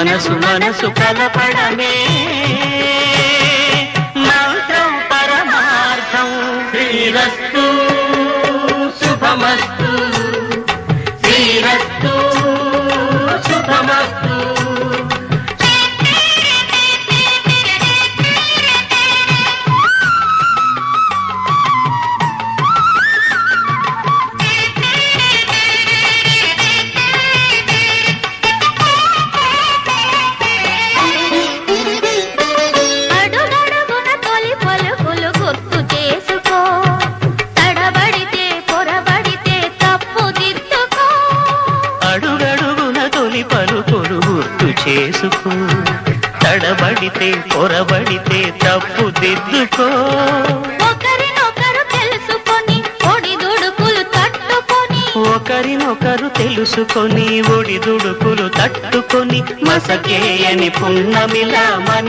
మనసు మనసు కలపడమే. మంత్రం పరమార్థం శ్రీరస్తు. శుభమస్తు. గుర్తు చేసుకో. తడబడితే పొరబడితే తప్పు దిద్దుకో ఒకరినొకరు తెలుసుకొని ఒడిదుడుకులు తట్టుకొని. ఒకరినొకరు తెలుసుకొని ఒడిదుడుకులు తట్టుకొని. మసకేయని పున్నమిలా మన